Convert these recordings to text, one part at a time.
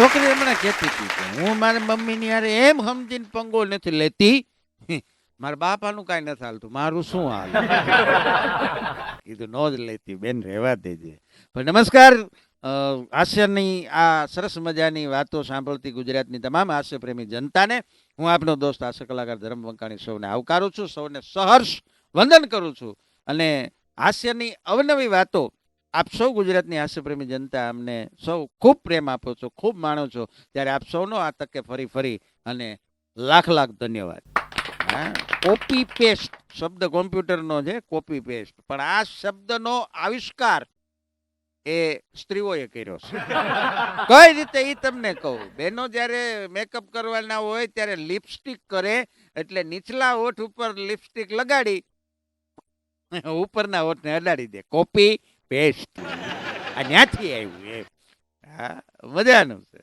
છોકરી હમણાં કહેતી હતી કે હું મારી મમ્મીની યારે એમ સમજીને પંગો નથી લેતી. મારા બાપાનું કાંઈ નથી હાલતું. મારું શું હાલ? કીધું, નો જ લેતી, બેન, રહેવા દેજે. પણ નમસ્કાર હાસ્યની આ સરસ મજાની વાતો સાંભળતી ગુજરાતની તમામ હાસ્યપ્રેમી જનતાને. હું આપનો દોસ્ત, હાસ્ય કલાકાર ધર્મ વંકાણી સૌને આવકારું છું, સૌને સહર્ષ વંદન કરું છું. અને હાસ્યની અવનવી વાતો આપ સૌ ગુજરાતની હાસ્યપ્રેમી જનતા અમને સૌ ખૂબ પ્રેમ આપો છો, ખૂબ માણો છો. ત્યારે આપ સૌનો આ તકે ફરી ફરી અને લાખ લાખ ધન્યવાદ. કોપી પેસ્ટ શબ્દ કોમ્પ્યુટરનો છે કોપી પેસ્ટ પણ આ શબ્દનો આવિષ્કાર એ સ્ત્રીઓએ કર્યો છે. કઈ રીતે એ તમને કહું? બેનો જ્યારે મેકઅપ કરવાના હોય ત્યારે લિપસ્ટિક કરે એટલે નીચલા હોઠ ઉપર લિપસ્ટિક લગાડી, ઉપરના હોઠને અડાડી દે. કોપી પેસ્ટ આ ન્યાથી આવ્યું એ. હા, મજાનું છે.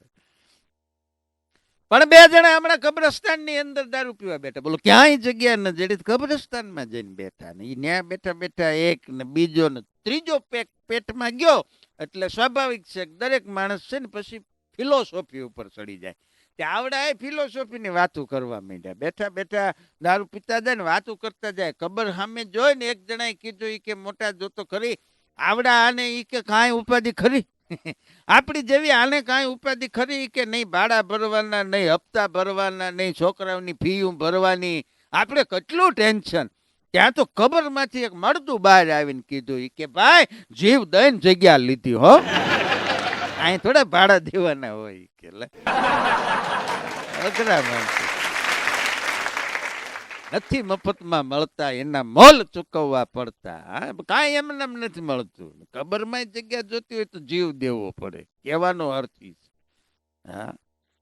પણ બે જણા હમણાં કબ્રસ્તાનની અંદર દારૂ પીવા બેઠા. બોલો, ક્યાંય જગ્યા ન જડી, કબ્રસ્તાનમાં જઈને બેઠા ને. એ ન્યા બેઠા બેઠા એક ને બીજો ને ત્રીજો પેક પેટમાં ગયો. એટલે સ્વાભાવિક છે દરેક માણસ છે ને પછી ફિલોસોફી ઉપર ચડી જાય. તે આવડા ફિલોસોફીની વાતો કરવા માંડ્યા. બેઠા બેઠા દારૂ પીતા જાય ને વાતો કરતા જાય. કબર સામે જોઈ ને એક જણાએ કીધું એ કે મોટા જોતો ખરી આવડા આને એ કે કાંઈ ઉપાધિ ખરી? આપણી જેવી આને કાંઈ ઉપાધિ ખરી કે નહીં ભાડા ભરવાના, નહીં હપ્તા ભરવાના, નહીં છોકરાઓની ફી ભરવાની? આપણે કેટલું ટેન્શન? ત્યાં તો કબરમાંથી એક મળતું બહાર આવીને કીધું એ કે, ભાઈ, જીવ દઈને જગ્યા લીધી હો. અહીં થોડા ભાડા દેવાના હોય કે અઘરા માણસો. નથી મફતમાં મળતા, એના મોલ ચૂકવવા પડતા. કાંઈ એમને એમ નથી મળતું. કબરમાં જગ્યા જોતી હોય તો જીવ દેવો પડે. કહેવાનો અર્થ એ છે. હા.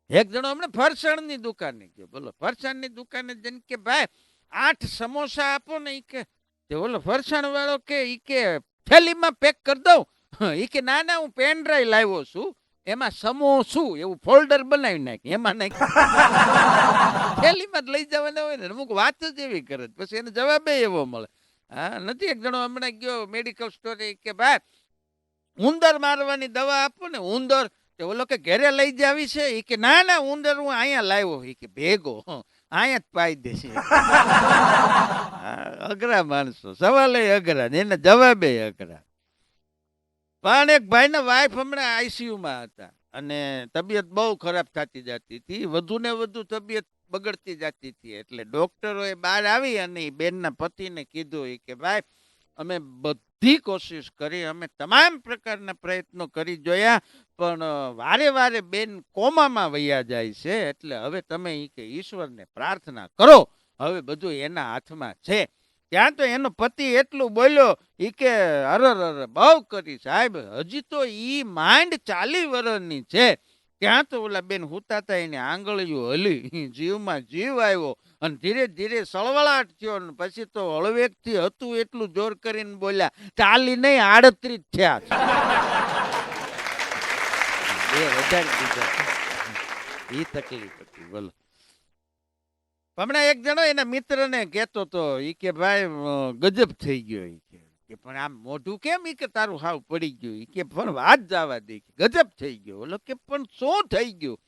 એક જણો હમણાં ફરસાણની દુકાને ગયો. બોલો, ફરસાણની દુકાને જઈને કે, ભાઈ, આઠ સમોસા આપો ને એ કે. ઓલો ફરસાણ વાળો કે, ઈ કે, થેલીમાં પેક કરી દઉં. એ કે, ના ના, હું પેન ડ્રાઈવ લાવ્યો છું. એમાં સમોસું એવું ફોલ્ડર બનાવી નાખ. એમાં નાખ. થેલીમાં જ લઈ જવાના હોય ને અમુક વાત જ એવી કરે પછી એને જવાબ એવો મળે. હા નથી એક જણો હમણાં ગયો મેડિકલ સ્ટોરે કે ભાઈ ઉંદર મારવાની દવા આપો ને ઉંદર. તે ઓલો કે ઘરે લઈ જાવી છે. એ કે ના ના ઉંદર હું અહીંયા લાવ્યો. એ કે ભેગો અહીંયા જ પાઈ દેશે અઘરા માણસો. સવાલ અઘરા ને એના જવાબે અઘરા. પણ એક ભાઈના વાઈફ હમણાં આઈસીયુમાં હતા. અને તબિયત બહુ ખરાબ થતી જતી હતી. વધુ ને વધુ તબિયત બગડતી જતી હતી. એટલે ડોક્ટરોએ બહાર આવી અને એ બેનના પતિને કીધું એ કે ભાઈ અમે બધી કોશિશ કરી, અમે તમામ પ્રકારના પ્રયત્નો કરી જોયા, પણ વારે વારે બેન કોમામાં વયા જાય છે. એટલે હવે તમે એ કે ઈશ્વરને પ્રાર્થના કરો. હવે બધું એના હાથમાં છે. ત્યાં તો એનો પતિ એટલું બોલ્યો એ કે અરર અરર બહુ કરી સાહેબ, હજી તો ઈ માંડ ચાલી વરણની છે. ત્યાં તો ઓલા બેન હુતાતા એની આંગળીઓ હલી, જીવમાં જીવ આવ્યો અને ધીરે ધીરે સળવળાટ થયો ને પછી તો હળવેકથી હતું એટલું જોર કરીને બોલ્યા, ચાલી નહીં, આડત્રીસ થયા છે. દીધા. તકલીફ હતી, બોલો. હમણાં એક જણો એના મિત્રને કહેતો તો, ઈ કે, ભાઈ ગજબ થઈ ગયો એ કે. કે, પણ આમ મોઢું કેમ ઈ કે તારું હાવ પડી ગયું? ઈ કે, પણ વાત જવા દે. ગજબ થઈ ગયો. ઓલો કે, પણ શું થઈ ગયું?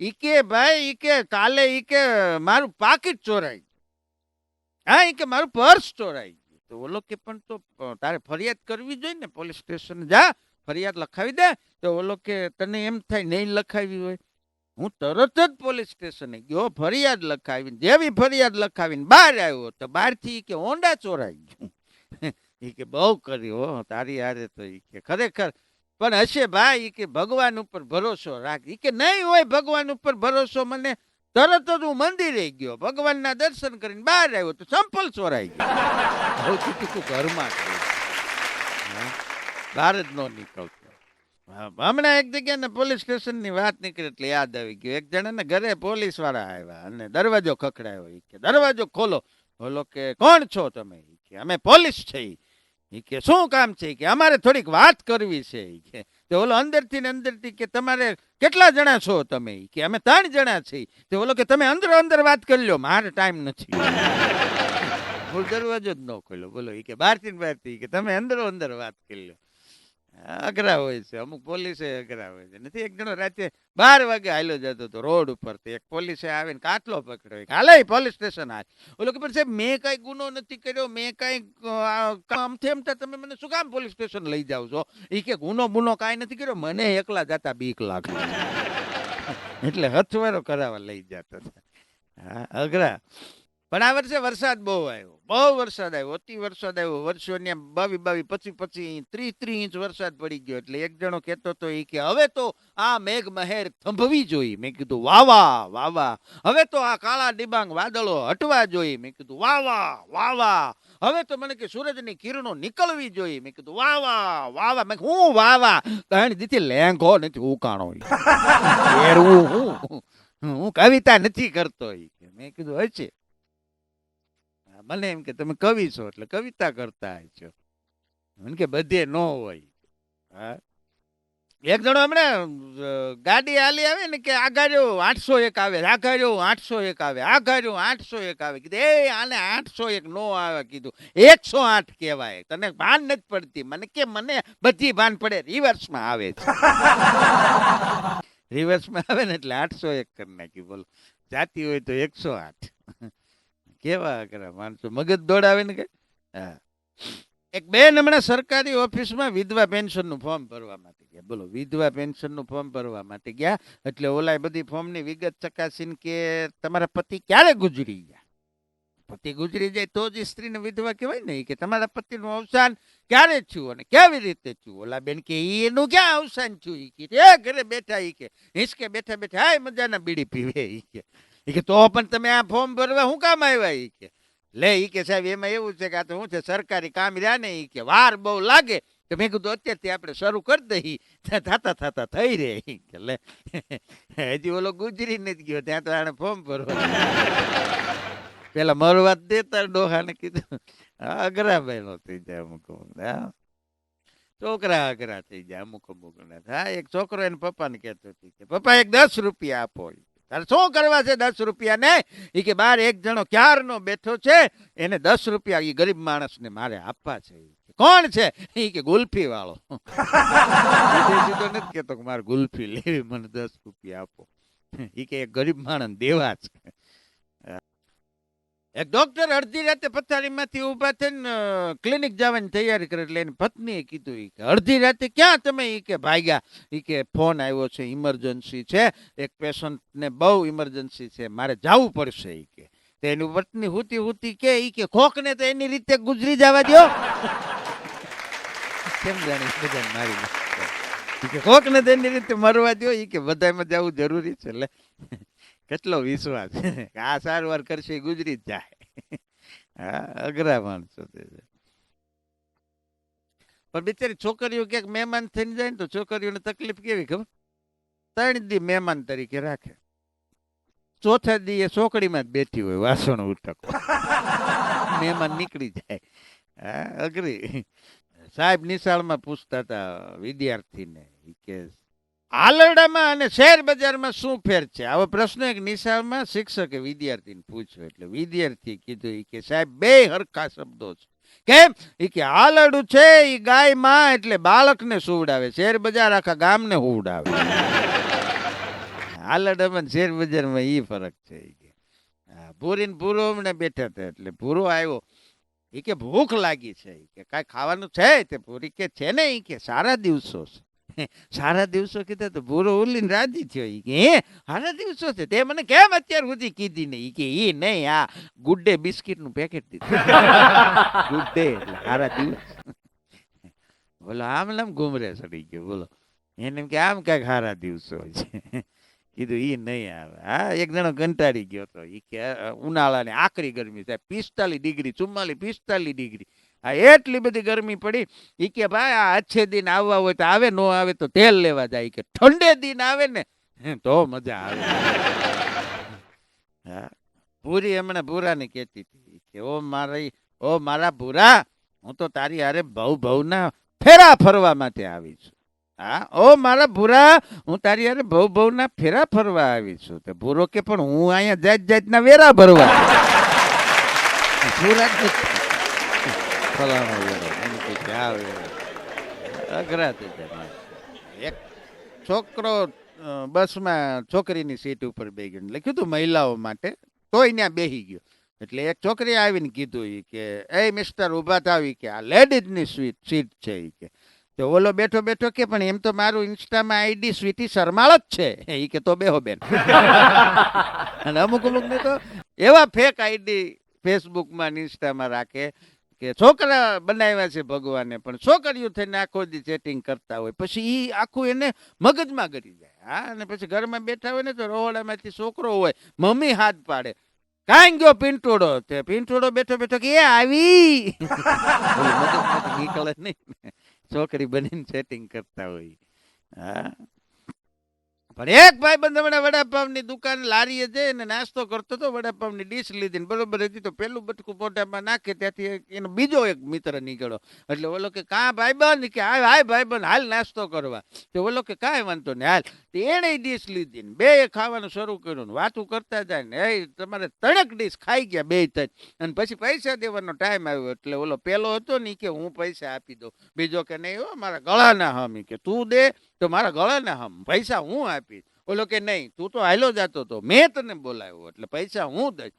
ઈ કે, ભાઈ, ઈ કે, કાલે ઈ કે, મારું પાકીટ ચોરાઈ ગયું. હા, ઈ કે, મારું પર્સ ચોરાઈ ગયું. તો ઓલો કે, પણ તો તારે ફરિયાદ કરવી જોઈએ ને પોલીસ સ્ટેશન? જા, ફરિયાદ લખાવી દે. તો ઓલો કે, તને એમ થાય નહીં લખાવી હોય. હું તરત જ પોલીસ સ્ટેશને ગયો, ફરિયાદ લખાવીને, જેવી ફરિયાદ લખાવીને બહાર આવ્યો તો બહારથી કે હોંડા ચોરાઈ ગયું. એ કે બહુ કર્યો તારી હારે તો એ કે ખરેખર. પણ હશે ભાઈ એ કે ભગવાન ઉપર ભરોસો રાખ. એ કે નહીં હોય ભગવાન ઉપર ભરોસો, મને તરત જ હું મંદિરે ગયો. ભગવાનના દર્શન કરીને બહાર આવ્યો તો સંપલ ચોરાઈ ગયો. બહુ ઘરમાં? બહાર જ ન નીકળતો. હમણાં એક જગ્યાએ પોલીસ સ્ટેશનની વાત નીકળી એટલે યાદ આવી ગયું. એક જણાને ઘરે પોલીસવાળા આવ્યા અને દરવાજો ખખડાયો. એ કે, દરવાજો ખોલો. બોલો કે, કોણ છો તમે? કે, અમે પોલીસ છે. એ કે, શું કામ છે? કે, અમારે થોડીક વાત કરવી છે. કે, તો ઓલો અંદરથી ને અંદરથી કે તમારે કેટલા જણા છો તમે? કે, અમે ત્રણ જણા છીએ. તો ઓલો કે, તમે અંદર અંદર વાત કરી લો, મારે ટાઈમ નથી. દરવાજો જ ન ખોલ્યો બોલો એ કે, બહારથી ને બહારથી. કે, તમે અંદરો અંદર વાત કરી લો. અઘરા હોય છે, અમુક પોલીસે અઘરા હોય છે. નથી, એક જણો રાતે બાર વાગે હાલ્યો જતો હતો રોડ ઉપર એક પોલીસે આવીને કાટલો પકડ્યો. હાલે, પોલીસ સ્ટેશન હાલ. ઓલો કે સાહેબ મેં કઈ ગુનો નથી કર્યો, મેં કઈ આમ તેમ તો તમે મને શું કામ પોલીસ સ્ટેશન લઈ જાવ છો? એ કે, ગુનો બુનો કાંઈ નથી કર્યો, મને એકલા જતા બીક લાગે. એટલે હથવારો કરાવવા લઈ જતા હા, અઘરા. પણ આ વર્ષે વરસાદ બહુ આવ્યો. બહુ વરસાદ આવ્યો અતિ વરસાદ આવ્યો. વર્ષોની બાવી બાવી પછી પછી ત્રીસ ત્રીસ ઇંચ વરસાદ પડી ગયો. એટલે એક જણો કહેતો હતો એ કે હવે તો આ મેઘ મહેર થંભવી જોઈએ મેં કીધું વાવા વાવા હવે તો આ કાળા ડિબાંગ વાદળો હટવા જોઈએ મેં કીધું વાવા વાવા હવે તો મને કે સૂરજની કિરણો નીકળવી જોઈએ મેં કીધું વાવા વાવા મેં હું વાવા તણ દીધી લેંઘો નથી ઉકાણો હું હું કવિતા નથી કરતો મેં કીધું હશે. મને એમ કે તમે કવિ છો એટલે કવિતા કરતા છો. મને કે બધે ન હોય. હા. એક જણો હમણાં ગાડી હાલી આવે ને કે આઘાર્યો આઠસો એક આવે આઘાર્યો આઠસો એક આવે આઘાર્યો આઠસો એક આવે. કીધું એ આને આઠસો એક નો આવે. કીધું એકસો આઠ કહેવાય. તને ભાન નથી પડતી. મને કે મને બધી ભાન પડે. રિવર્સમાં આવે છે. રિવર્સમાં આવે ને એટલે આઠસો એક કરી નાખી. બોલો જાતી હોય તો એકસો આઠ. કેવા અઘરા માણસો મગજ દોડાવે ને કે હા. એક બેન હમણાં સરકારી ઓફિસમાં વિધવા પેન્શનનું ફોર્મ ભરવા માટે ગયા. બોલો, વિધવા પેન્શનનું ફોર્મ ભરવા માટે ગયા. એટલે ઓલાય બધી ફોર્મની વિગત ચકાસીને કે તમારા પતિ ક્યારે ગુજરી ગયા? પતિ ગુજરી જાય તો જ સ્ત્રીને વિધવા કહેવાય ને કે તમારા પતિનું અવસાન ક્યારે થયું અને કેવી રીતે થયું? ઓલા બેન કે એનું ક્યાં અવસાન થયું? એ કે, એ ઘરે બેઠા એ કે, હિંચકે બેઠા બેઠા, હાય, મજાના બીડી પીવે ઈ કે. કે, તો પણ તમે આ ફોર્મ ભરવા શું કામ આવ્યા? ઈ કે, લે એ કે સાહેબ, એમાં એવું છે કે આ તો શું છે, સરકારી કામ રહ્યા ને એ કે, વાર બહુ લાગે. તો મેં કીધું, અત્યારથી આપણે શરૂ કરી દઈ થતા થતા થઈ રહે કે, લે. હજી ઓલો ગુજરી નથી ગયો, ત્યાં તો આને ફોર્મ ભરવા પેલા મરવા દેતા ડોહાને કીધું અઘરા બહેનો થઈ જાય અમુક અમુક. છોકરા અઘરા થઈ જાય અમુક અમુક હા, એક છોકરો એને પપ્પાને કહેતો કે, પપ્પા, એક દસ રૂપિયા આપો. તારે શું કરવા છે દસ રૂપિયા ને? એ કે બાર એક જણો ક્યારનો બેઠો છે? એને દસ રૂપિયા એ ગરીબ માણસને મારે આપવા છે. કોણ છે? એ કે ગુલ્ફી વાળો નથી કેતો કે મારે ગુલ્ફી લેવી, મને દસ રૂપિયા આપો. એ કે એક ગરીબ માણસ દેવા છે. એક ડોક્ટર અડધી રાતે પથારીમાંથી ઊભા થઈને ક્લિનિક જવાની તૈયારી કરે એટલે એની પત્નીએ કીધું એ કે, અડધી રાતે ક્યાં તમે એ કે ભાગ્યા? એ કે ફોન આવ્યો છે ઇમરજન્સી છે, એક પેશન્ટને બહુ ઇમરજન્સી છે, મારે જવું પડશે એ કે. તો એની પત્ની હુતી હુતી કે એ કે ખોકને તો એની રીતે ગુજરી જવા દો કેમ જાણી મારી કે ખોખને તો એની રીતે મરવા દો એ કે બધામાં જવું જરૂરી છે એટલે કેટલો વિશ્વાસ? આ સારવાર કરશે એ ગુજરી જ જાય. હા, અઘરા માણસો પણ બિચારી છોકરીઓ ક્યાંક મહેમાન થઈને જાય ને તો છોકરીઓને તકલીફ કેવી ખબર? ત્રણ દી મહેમાન તરીકે રાખે. ચોથા દી એ ચોકડીમાં જ બેઠી હોય, વાસણ ઉટક. મહેમાન નીકળી જાય. હા, અઘરી. સાહેબ નિશાળમાં પૂછતા હતા વિદ્યાર્થીને કે આલરડામાં અને શેર બજારમાં શું ફેર છે? આવો પ્રશ્ન એક નિશાળમાં શિક્ષકે વિદ્યાર્થીને પૂછ્યો. એટલે વિદ્યાર્થી કીધું એ કે સાહેબ બે હરખા શબ્દો છે. કેમ? એ કે આલરડું છે એ ગાયમાં એટલે બાળકને સુવડાવે શેર બજાર આખા ગામને સુવડાવે આલરડામાં શેર બજારમાં એ ફરક છે ઈ કે. હા, ભૂરીને ભૂરો હમણાં બેઠા હતા એટલે ભૂરો આવ્યો. એ કે ભૂખ લાગી છે કે કાંઈ ખાવાનું છે તે? પૂરી કે છે ને? એ કે સારા દિવસો છે. સારા દિવસો કીધા તો ભૂરો ઉલીને રાજી થયો ઈ કે હે સારા દિવસો છે? તે મને કેમ અત્યાર સુધી કીધી નહીં? કે એ નહીં આ ગુડ ડે બિસ્કિટનું પેકેટ દીધું. ગુડ ડે એટલે સારા દિવસ. બોલો આમ નામ ઘૂમરે સડી ગયો બોલો. એને એમ કે આમ કાંઈક સારા દિવસો છે. કીધું એ નહીં આવે. હા એક જણો કંટાળી ગયો તો. ઈ કે ઉનાળાની આકરી ગરમી થાય પિસ્તાલીસ ડિગ્રી ચુમ્માલીસ પિસ્તાલીસ ડિગ્રી. આ એટલી બધી ગરમી પડી. એ કે ભાઈ, આ અચ્છે દિન આવવા હોય તો આવે, નો આવે તો તેલ લેવા જાય. કે ઠંડે દિન આવે ને. તો મજા આવે. હા. પૂરી હમણાં ભૂરાને કહેતી હતી. કે, ઓ મારી, ઓ મારા ભૂરા, હું તો તારી હારે ભવ ભવના ફેરા ફરવા માટે આવી છું. હા, ઓ મારા ભૂરા, હું તારી હારે ભવ ભવના ફેરા ફરવા આવી છું. તો ભૂરો કે, પણ હું અહીંયા જાત જાતના વેરા ભરવા. ભૂરા. ફલાણો વેરો એને કે આ વેરો અઘરા થઈ જાય માણસ. એક છોકરો બસમાં છોકરીની સીટ ઉપર બે ગયો લખ્યું હતું મહિલાઓ માટે, તોય ત્યાં બેસી ગયો. એટલે એક છોકરી આવીને કીધું એ કે, એ મિસ્ટર ઊભા થાવી કે, આ લેડીઝની સ્વીટ, સીટ છે એ કે. તો ઓલો બેઠો બેઠો કે, પણ એમ તો મારું ઇન્સ્ટામાં આઈડી સ્વીટી શરમાળ જ છે. એ કે, તો બેહો બેન. અને અમુક અમુક ને તો એવા ફેક આઈડી ફેસબુકમાં ઇન્સ્ટામાં રાખે કે છોકરા બનાવ્યા છે ભગવાને, પણ છોકરીઓ થઈને આખો દી ચેટિંગ કરતા હોય. પછી એ આખું એને મગજમાં ગરી જાય. હા, અને પછી ઘરમાં બેઠા હોય ને તો રોહડામાંથી છોકરો હોય, મમ્મી હાથ પાડે. કાંઈ ગયો પિંટોડો તે પિંટોડો બેઠો બેઠો કે, એ આવી. નીકળે નહીં. છોકરી બનીને ચેટિંગ કરતા હોય. હા. પણ એક ભાઈ બંધ હમણાં વડાપાવની દુકાન લારીએ જઈ ને નાસ્તો કરતો હતો વડાપાવની ડીશ લીધી બરોબર હતી તો પેલું બટકું પોટામાં નાખે ત્યાંથી એનો બીજો એક મિત્ર નીકળ્યો. એટલે ઓલો કે, કાં ભાઈ બંધ કે, હાય હાય ભાઈ બંધ હાલ નાસ્તો કરવા. તો ઓલો કે, કાંઈ વાંધો નહીં, હાલ. તો એણે ડીશ લીધી ને બે ખાવાનું શરૂ કર્યું ને વાતું કરતા જાય ને એ તમારે તણક ડીશ ખાઈ ગયા બે થઈ અને પછી પૈસા દેવાનો ટાઈમ આવ્યો, એટલે ઓલો પેલો હતો ને કે, હું પૈસા આપી દઉં. બીજો કે, નહીં હો, મારા ગળાના હમી કે, તું દે તો મારા ગળાને હમ, પૈસા હું આપીશ? ઓલો કે નહીં, તું તો હાલો જતો તો મેં તને બોલાવ્યો, એટલે પૈસા હું દઈશ.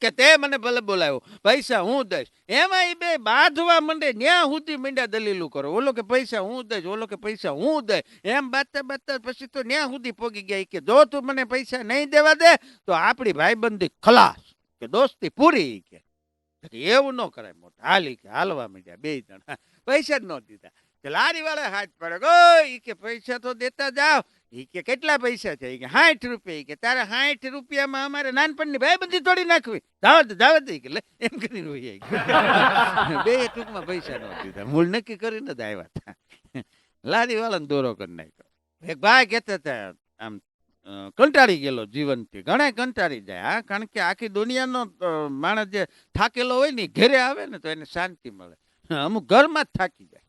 કે તે મને ભલે બોલાવ્યો, પૈસા હું દઈશ. એમાં એ બે બાંધવા માંડે, ન્યા સુધી મીંડા દલીલું કરો. ઓલો કે પૈસા હું દઈશ, ઓલો કે પૈસા હું દઈશ. એમ બાતતા બાતતા પછી તો ન્યા સુધી પોગી ગયા. કે જો તું મને પૈસા નહીં દેવા દે, તો આપણી ભાઈબંધી ખલાસ, કે દોસ્તી પૂરી કે એવું ન કરાય મોટા. હાલી કે હાલવા માંડ્યા બે જણા. પૈસા જ ન દીધા. કે લારી વાળા હાથ પડે ગો એ કે પૈસા તો દેતા જાવ એ કે, કેટલા પૈસા છે? કે સાઠ રૂપિયા. કે, તારે સાઠ રૂપિયામાં અમારે નાનપણની ભાઈબંધી તોડી નાખવી. જાવ દે જાવ દે કે, લે, એમ કરીને રોઈ બે ટૂંકમાં પૈસા ન દીધા. મૂળ નક્કી કરીને જ આવ્યા હતા. લારી વાળાને દોરો કરી નાખ્યો. એક ભાઈ કહેતા હતા, આમ કંટાળી ગયેલો જીવનથી. ઘણા કંટાળી જાય, હા, કારણ કે આખી દુનિયાનો માણસ જે થાકેલો હોય ને ઘરે આવે ને, તો એને શાંતિ મળે. અમુક ઘરમાં જ થાકી જાય.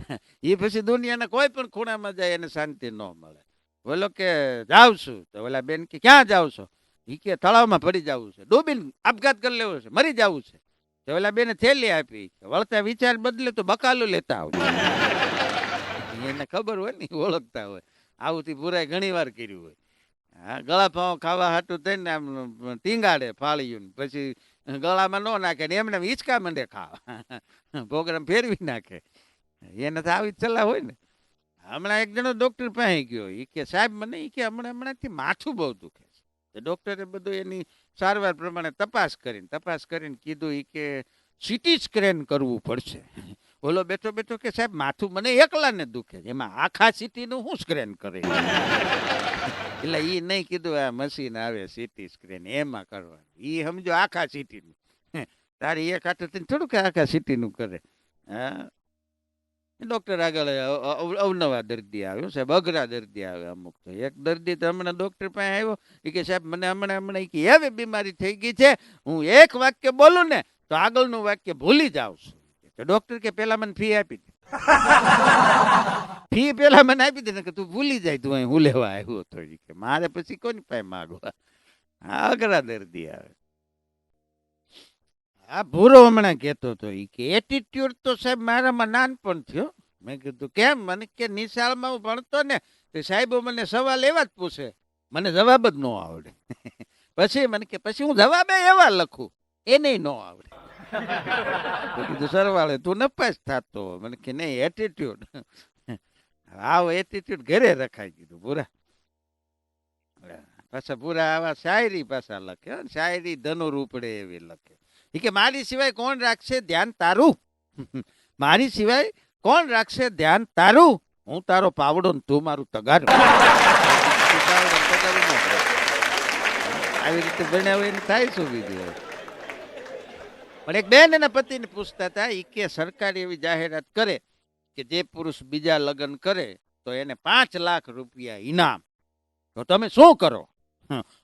એ પછી દુનિયાના કોઈ પણ ખૂણામાં જાય એને શાંતિ ન મળે. બોલો કે જાઉં છું. તો ઓલા બેન કે, ક્યાં જાવ છો? એ કે, તળાવમાં પડી જવું છે. ડૂબીને આપઘાત કરી લેવો છે. મરી જવું છે. તો ઓલા બેને થેલી આપી. વળતા વિચાર બદલે તો બકાલું લેતા આવજો. એને ખબર હોય ને ઓળખતા હોય. આવુંથી પૂરાય ઘણી વાર કર્યું હોય. હા, ગળા ફાવ ખાવા હાટું થઈને આમ ટીંગાડે ફાળ્યું પછી ગળામાં ન નાખે ને એમને હિંચકા મંડે ખાવા. પ્રોગ્રામ ફેરવી નાખે. એને તો આવી સલાહ હોય ને. હમણાં એક જણો ડોક્ટર પાસે ગયો. એ કે, સાહેબ, મને એ કે હમણાં, હમણાંથી માથું બહુ દુખે છે. તો ડૉક્ટરે બધું એની સારવાર પ્રમાણે તપાસ કરીને તપાસ કરીને કીધું એ કે સિટી સ્ક્રેન કરવું પડશે. ઓલો બેઠો બેઠો કે, સાહેબ, માથું મને એકલાને દુખે છે. એમાં આખા સિટીનું શું સ્ક્રેન કરે? એટલે એ નહીં કીધું, આ મશીન આવે સિટી સ્ક્રેન એમાં કરવાનું. એ સમજો, આખા સિટીનું તારી એક હાથે કે આખા સિટીનું કરે. હા? ડોક્ટર આગળ અવનવા દર્દી આવ્યો સાહેબ, અઘરા દર્દી આવે અમુક તો. એક દર્દી તો હમણાં ડોક્ટર પાસે આવ્યો, એ કે સાહેબ, મને હમણાં હમણાં કે એવી બીમારી થઈ ગઈ છે, હું એક વાક્ય બોલું ને, તો આગળનું વાક્ય ભૂલી જાઉં છું. તો ડોક્ટર કે, પેલા મને ફી આપી દે. ફી પેલા મને આપી દે, ને કે, તું ભૂલી જાય, તું અહીં હું લેવા આવ્યો હતો કે, મારે પછી કોની પાસે માગવા? અઘરા દર્દી આવે. આ ભૂરો હમણાં કહેતો હતો એ કે એટીટ્યુડ તો સાહેબ મારામાં નાનપણ થયો. મેં કીધું, કેમ? મને કે નિશાળમાં હું ભણતો ને, તો સાહેબો મને સવાલ એવા જ પૂછે. મને જવાબ જ ન આવડે. પછી મને કે, પછી હું જવાબે એવા લખું? એ નહીં ન આવડે. તો કીધું, સરવાળે, તું નપાસ થતો. મને કે, નહીં એટીટ્યુડ આવો એટીટ્યુડ ઘરે રખાઈ કીધું પૂરા પાછા પૂરા આવા શાયરી પાછા લખે શાયરી ધનુર ઉપડે એવી લખે. ઈ કે મારી સિવાય કોણ રાખશે ધ્યાન તારું? મારી સિવાય કોણ રાખશે ધ્યાન તારું? હું તારો પાવડો ને તું મારું તગારું. આવી રીતે ભણ્યા એને થાય શું બીજું પણ એક બેન એના પતિને પૂછતા હતા એ કે સરકાર એવી જાહેરાત કરે કે જે પુરુષ બીજા લગ્ન કરે તો એને પાંચ લાખ રૂપિયા ઇનામ તો તમે શું કરો?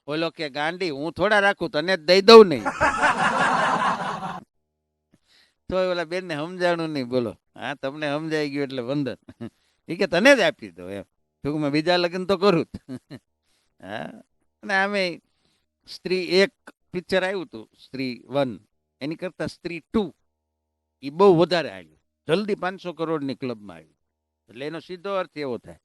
ઓલો કે ગાંડી હું થોડા રાખું તને જ દઈ દઉં નહીં તો ઓલા બેનને સમજાણું નહીં, બોલો. હા, તમને સમજાઈ ગયું એટલે વંદન. એ કે તને જ આપી દો એમ. ટૂંકમાં બીજા લગ્ન તો કરું જ. હા, અને આમે સ્ત્રી એક પિક્ચર આવ્યું હતું સ્ત્રી વન. એની કરતા સ્ત્રી ટુ. એ બહુ વધારે આવ્યું જલ્દી પાંચસો કરોડની ક્લબમાં આવ્યું. એટલે એનો સીધો અર્થ એવો થાય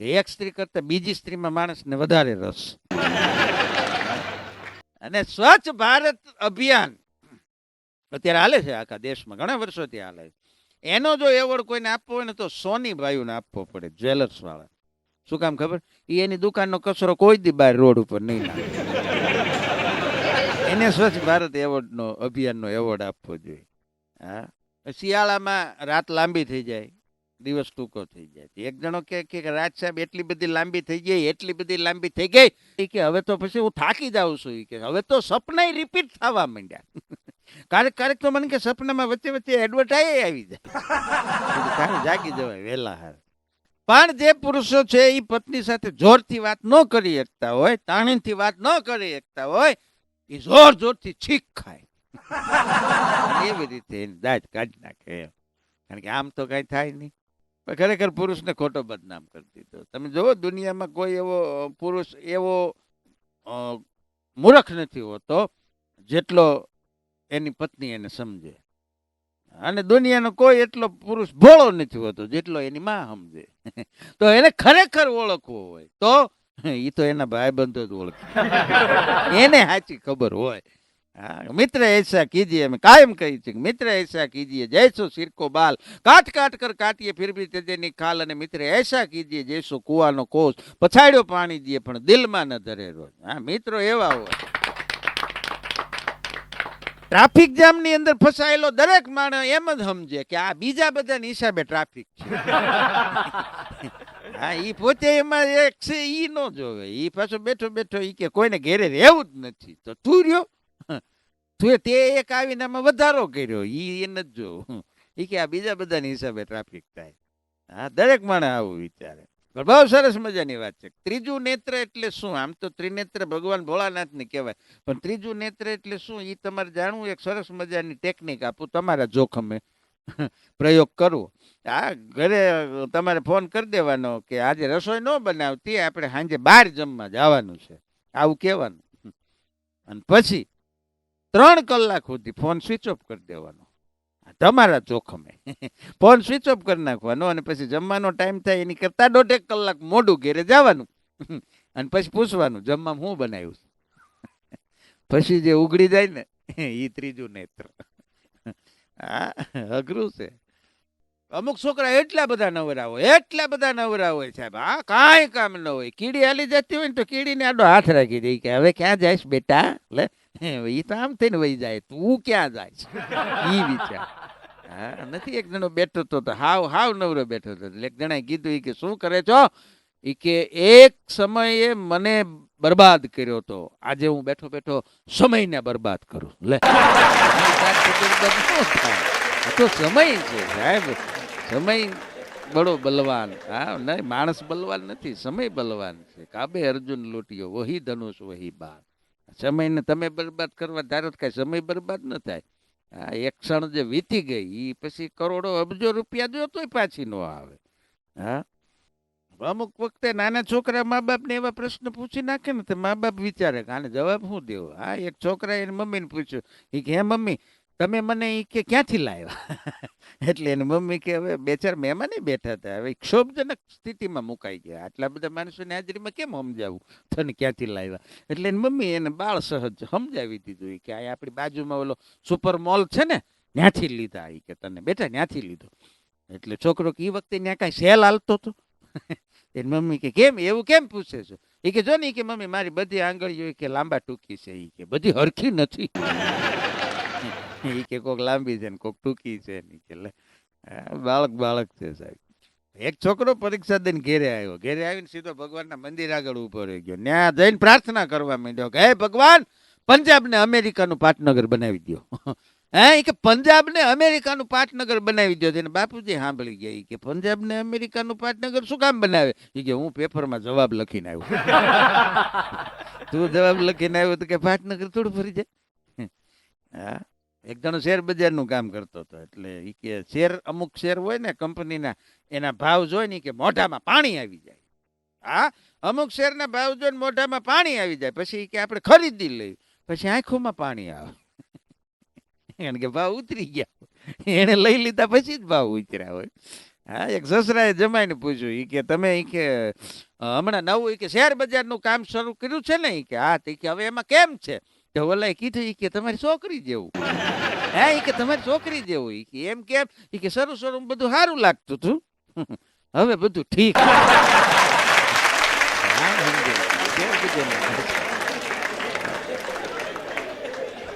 કે એક સ્ત્રી કરતા બીજી સ્ત્રીમાં માણસને વધારે રસ. અને સ્વચ્છ ભારત અભિયાન અત્યારે હાલે છે આખા દેશમાં, ઘણા વર્ષોથી હાલે છે. એનો જો એવોર્ડ કોઈને આપવો હોય ને તો સોની ભાઈઓને આપવો પડે, જ્વેલર્સ વાળા શું કામ ખબર? એ એની દુકાનનો કચરો કોઈ દી બહાર રોડ ઉપર નહીં એને સ્વચ્છ ભારત એવોર્ડનો, અભિયાનનો એવોર્ડ આપવો જોઈએ. હા? શિયાળામાં રાત લાંબી થઈ જાય, દિવસ ટૂંકો થઈ જાય. એક જણો કે કે રાજ સાહેબ એટલી બધી લાંબી થઈ ગઈ, એટલી બધી લાંબી થઈ ગઈ. કે હવે તો પછી હું થાકી જાઉં છું. કે હવે તો સપનાય રિપીટ થવા માંડ્યા. ક્યારેક ક્યારેક તો મને કે સપનામાં વચ્ચે વચ્ચે એડવર્ટાઈ આવી જાય. તારે જાગી જવાય વહેલા હાર. પણ જે પુરુષો છે એ પત્ની સાથે જોરથી વાત ન કરી શકતા હોય તાણીથી વાત ન કરી શકતા હોય એ જોર જોરથી છીક ખાય. એવી રીતે એની દાંત કાઢી નાખે એમ. કારણ કે આમ તો કાંઈ થાય નહીં. પણ ખરેખર પુરુષને ખોટો બદનામ કરી દીધો. તમે જુઓ દુનિયામાં કોઈ એવો પુરુષ એવો મૂર્ખ નથી હોતો જેટલો એની પત્ની એને સમજે. અને દુનિયાનો કોઈ એટલો પુરુષ ભોળો નથી હોતો જેટલો એની માં સમજે. તો એને ખરેખર ઓળખવો હોય તો એ તો એના ભાઈ બંધો જ ઓળખે. એને સાચી ખબર હોય. મિત્ર એસા કીજીએ અમે કાયમ કહી છે મિત્ર એસા કીજીએ જૈસો સિરકો બાલ. કાટ કાટ કર કાટીએ ફિર ભી તેની ખાલ અને મિત્ર એસા કીજીએ જૈસો કુવાનો કોષ. પછાડ્યો પાણી દીએ પણ દિલમાં ન ધરે રોજ. હા મિત્રો એવા હોય. ટ્રાફિક જામની અંદર ફસાયેલો દરેક માણસ એમ જ સમજે કે આ બીજા બધાના હિસાબે ટ્રાફિક છે. હા એ પોતે એમાં એક છે એ ન જોવે. એ પાછો બેઠો બેઠો એ કે કોઈને ઘેરે રહેવું જ નથી. તો તું રહ્યો? તું તે એક આવીને આમાં વધારો કર્યો. એ નથી જ જોવું. ઈ કે આ બીજા બધાની હિસાબે ટ્રાફિક થાય. હા દરેક માણસ આવું વિચારે. બહુ સરસ મજાની વાત છે. ત્રીજું નેત્ર એટલે શું? આમ તો ત્રિનેત્ર ભગવાન ભોળાનાથને કહેવાય. પણ ત્રીજું નેત્ર એટલે શું? એ તમારે જાણવું, એક સરસ મજાની ટેકનિક આપું, તમારા જોખમે પ્રયોગ કરવો. આ ઘરે તમારે ફોન કરી દેવાનો કે આજે રસોઈ ન બનાવતી આપણે સાંજે બહાર જમવા જવાનું છે. આવું કહેવાનું. અને પછી ત્રણ કલાક સુધી ફોન સ્વિચ ઓફ કરી દેવાનો. તમારા જોખમે. ફોન સ્વિચ ઓફ કરી નાખવાનો અને પછી જમવાનો ટાઈમ થાય એની કરતાં દોઢેક કલાક મોડું ઘેરે જવાનું. અને પછી પૂછવાનું જમવા હું બનાવ્યું પછી જે ઉગડી જાય ને એ ત્રીજું નેત્ર. હા, અઘરું છે. અમુક છોકરા એટલા બધા નવરા હોય, એટલા બધા નવરા હોય સાહેબ. હા, કાંઈ કામ ન હોય. કીડી હાલી જતી હોય ને તો કીડીને આડો હાથ રાખી દે. કે, હવે ક્યાં જઈશ બેટા? લે. એ તો આમ થઈને વહી જાય. તું ક્યાં જાય એ વિચાર. હા, નથી એક જણો બેઠો તો તો હાવ હાવ નવરો બેઠો હતો એક જણાએ કીધું એ કે, શું કરે છો? એ કે, એક સમયે મને બરબાદ કર્યો તો. આજે હું બેઠો બેઠો સમયને બરબાદ કરું. લે. તો સમય છે સાહેબ. સમય બડો બલવાન. હા, નહીં, માણસ બલવાન નથી, સમય બલવાન છે. કાબે અર્જુન લૂંટ્યો, વહી ધનુષ, વહી બાર સમયને તમે બરબાદ કરવા, ધારો તો કાંઈ સમય બરબાદ ન થાય. હા, એક ક્ષણ જે વીતી ગઈ એ પછી કરોડો, અબજો રૂપિયા જો તોય પાછી ન આવે. હા? અમુક વખતે નાના છોકરા મા બાપને એવા પ્રશ્ન પૂછી નાખે ને તો મા બાપ વિચારે કે આને જવાબ શું દેવો? હા, એક છોકરાએ એની મમ્મીને પૂછ્યું. એ કે, હે મમ્મી તમે મને એ કે ક્યાંથી લાવ્યા? એટલે એની મમ્મી કે હવે બે ચાર મહેમાન બેઠા હતા. હવે ક્ષોભજનક સ્થિતિમાં મુકાઈ ગયા. આટલા બધા માણસોની હાજરીમાં કેમ સમજાવું? તને ક્યાંથી લાવ્યા? એટલે એની મમ્મી એને બાળ સહજ સમજાવી દીધું કે આ આપણી બાજુમાં ઓલો સુપર મોલ છે ને ત્યાંથી લીધા. એ કે તને બેટા ત્યાંથી લીધો. એટલે છોકરો કે એ વખતે ત્યાં કાંઈ સેલ હાલતો હતો? એની મમ્મી કે કેમ? એવું કેમ પૂછે છો? એ કે જો ને કે મમ્મી મારી બધી આંગળીઓ કે લાંબા ટૂંકી છે. એ કે બધી હરખી નથી. ઈ કે કોક લાંબી છે ને કોક ટૂંકી છે ને ઈ કે લે. આ બાળક બાળક છે સાહેબ. એક છોકરો પરીક્ષા દઈને ઘેરે આવ્યો. ઘેરે આવીને સીધો ભગવાનના મંદિર આગળ ઊભો રહી ગયો. ત્યાં જઈને પ્રાર્થના કરવા માંડ્યો કે, હે ભગવાન, પંજાબને અમેરિકાનું પાટનગર બનાવી દો હે એ કે પંજાબને અમેરિકાનું પાટનગર બનાવી દો એને બાપુજી સાંભળી ગયા. ઈ કે, પંજાબને અમેરિકાનું પાટનગર શું કામ બનાવે? એ કે, હું પેપરમાં જવાબ લખીને આવ્યો. તું જવાબ લખીને આવ્યો તો કે, પાટનગર થોડું ફરી જાય. હા. એક જણો શેર બજારનું કામ કરતો હતો. એટલે એ કે શેર અમુક શેર હોય ને કંપનીના, એના ભાવ જોઈ ને કે મોઢામાં પાણી આવી જાય. હા, અમુક શેરના ભાવ જોઈને મોઢામાં પાણી આવી જાય. પછી કે આપણે ખરીદી લઈ પછી આંખોમાં પાણી આવે. કારણ કે ભાવ ઉતરી ગયા. એને લઈ લીધા પછી જ ભાવ ઉતર્યા હોય. હા, એક સસરાએ જમાઈને પૂછ્યું એ કે તમે એ કે હમણાં નવું એ કે શેર બજારનું કામ શરૂ કર્યું છે ને? એ કે, હા, તે કે હવે એમાં કેમ છે? તો ઓલાએ કીધું કે તમારી છોકરી જેવું. હા એ કે તમારી છોકરી જેવું. એ એમ કેમ? એ કે શરૂ શરૂ બધું સારું લાગતું હતું હવે બધું?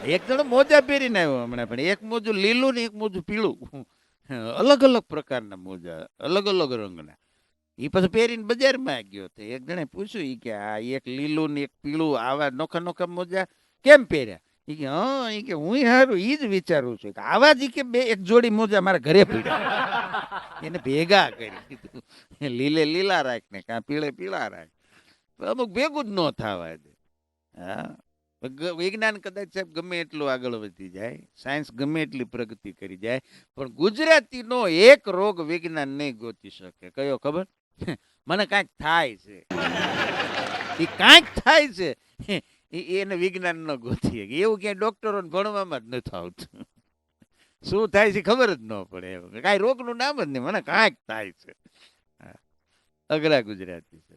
એક જણો મોજા પહેરીને આવ્યો હમણાં પણ. એક મોજું લીલું ને એક મોજું પીળું. અલગ અલગ પ્રકારના મોજા, અલગ અલગ રંગના. એ પછી પહેરીને બજારમાં ગયો તો એક જણે પૂછ્યું એ કે આ એક લીલું ને એક પીળું, આવા નોખા નોખા મોજા? કેમ પહેર્યા? એ કે, હા એ કે, હું હારું એ જ વિચારું છું. કે આવા જ કે બે, એક જોડી મોજા મારા ઘરે પીડ્યા એને ભેગા કરી દીધું. લીલે લીલા રાખ ને કાં પીળે પીળા રાખ અમુક ભેગું જ ન થવા દે. હા. વિજ્ઞાન કદાચ સાહેબ ગમે એટલું આગળ વધી જાય, સાયન્સ ગમે એટલી પ્રગતિ કરી જાય, પણ ગુજરાતીનો એક રોગ વિજ્ઞાન નહીં ગોતી શકે. કયો ખબર? મને કાંઈક થાય છે. એ કાંઈક થાય છે. એને વિજ્ઞાન ન ગોતી એવું ક્યાંય ડોક્ટરોને ભણવામાં જ નથી આવતું. શું થાય છે ખબર જ ન પડે એમ કાંઈ રોગનું નામ જ નહીં. મને કાંઈક થાય છે. અઘરા ગુજરાતી છે.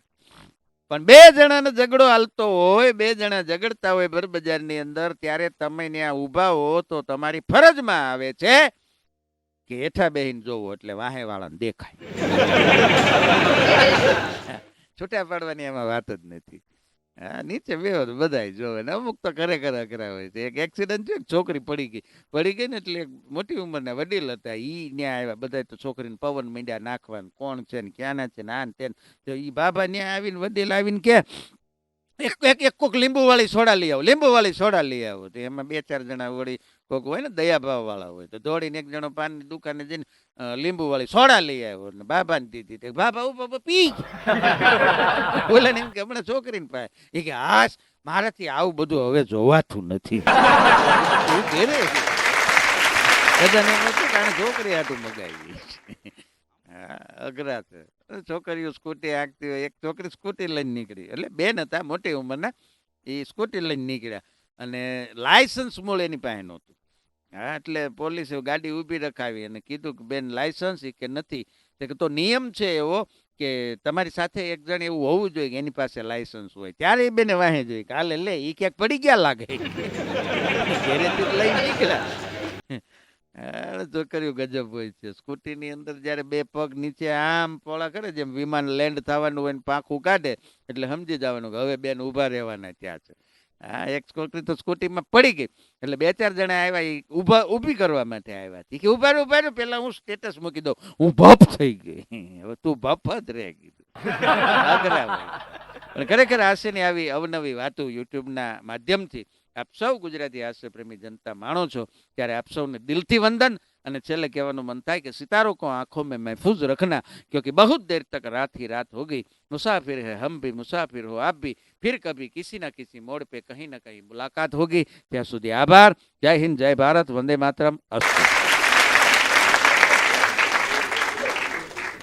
પણ બે જણાનો ઝઘડો હાલતો હોય, બે જણા ઝઘડતા હોય ભરબજારની અંદર, ત્યારે તમે ત્યાં ઊભા હો તો તમારી ફરજમાં આવે છે કે હેઠા બેહીને જોવો એટલે વાહે વાળાને દેખાય છૂટા પાડવાની એમાં વાત જ નથી. હા, નીચે બે બધાય જોવે. ને અમુક તો ખરેખર અઘરા હોય છે. એક એક્સિડન્ટ છે છોકરી પડી ગઈ. પડી ગઈ ને એટલે એક મોટી ઉંમરના વડીલ હતા. ઈ ન્યા આવ્યા. બધા તો છોકરીને પવન મીંડ્યા નાખવાનું કોણ છે ને ક્યાંના છે ને આ ને તે ઈ બાબા ન્યા આવીને વડીલ આવીને કે, એક એક એક કોક લીંબુ વાળી સોડા લઈ આવો લીંબુ વાળી સોડા લઈ આવો. તો એમાં બે ચાર જણા વળી કોક હોય ને દયાભાવ વાળા હોય, તો દોડીને એક જણો પાનની દુકાને જઈને લીંબુ વાળી સોડા લઈ આવ્યો ને બાબાને દીધી. તો બાબા ઊભા પી બોલે ને એમ કે, હમણાં છોકરીને પાસે એ કે, હાશ, મારાથી આવું બધું હવે જોવાતું નથી. એવું ઘેરે બધાને એમ હતું કે, આને છોકરી આટું મગાવી. અઘરા છે. છોકરીઓ સ્કૂટી આંકતી હોય, એક છોકરી સ્કૂટી લઈને નીકળી. એટલે બેન હતા મોટી ઉંમરના, એ સ્કૂટી લઈને નીકળ્યા. અને લાયસન્સ મૂળ એની પાસે નહોતું. હા એટલે પોલીસે ગાડી ઊભી રખાવી અને કીધું કે, બેન લાયસન્સ કે નથી. કે, તો નિયમ છે એવો કે તમારી સાથે એક જણ એવું હોવું જોઈએ કે એની પાસે લાયસન્સ હોય. ત્યારે એ બેને વાહે જોઈએ કે, હાલે, લે એ ક્યાંક પડી ગયા લાગે. ઘરેથી લઈ નીકળ્યા. છોકરીઓ ગજબ હોય છે. સ્કૂટીની અંદર જ્યારે બે પગ નીચે આમ પોળા કરે જેમ વિમાન લેન્ડ થવાનું હોય ને પાંખું કાઢે, એટલે સમજી જવાનું કે હવે બેન ઊભા રહેવાના ત્યાં છે. હા, એક છોકરી તો સ્કૂટીમાં પડી ગઈ. એટલે બે ચાર જણા આવ્યા એ ઊભા, ઊભી કરવા માટે આવ્યા ઈ કે ઊભા ઊભા ને પેલા હું સ્ટેટસ મૂકી દઉં. હું ભપ થઈ ગઈ. હવે તું ભપ જ રહે, કીધું. પણ ખરેખર હાસ્યની આવી અવનવી વાતો યુટ્યુબના માધ્યમથી આપ સૌ ગુજરાતી હાસ્યપ્રેમી જનતા માણો છો, ત્યારે આપ સૌને દિલથી વંદન અને છેલ્લે કહેવાનું મન થાય કે સિતારો કો આંખો મેં મહેફૂઝ રખના, ક્યોંકિ બહુ દેર તક રાત હી રાત હો ગઈ. મુસાફિર હે, હમ ભી મુસાફિર હો, આપ ભી ફિર કભી કિસી ના કિસી મોડ પે કહી ના કહી મુલાકાત હોગી ત્યાં સુધી આભાર. જય હિન્દ, જય ભારત, વંદે માતરમ. અસ્તુ.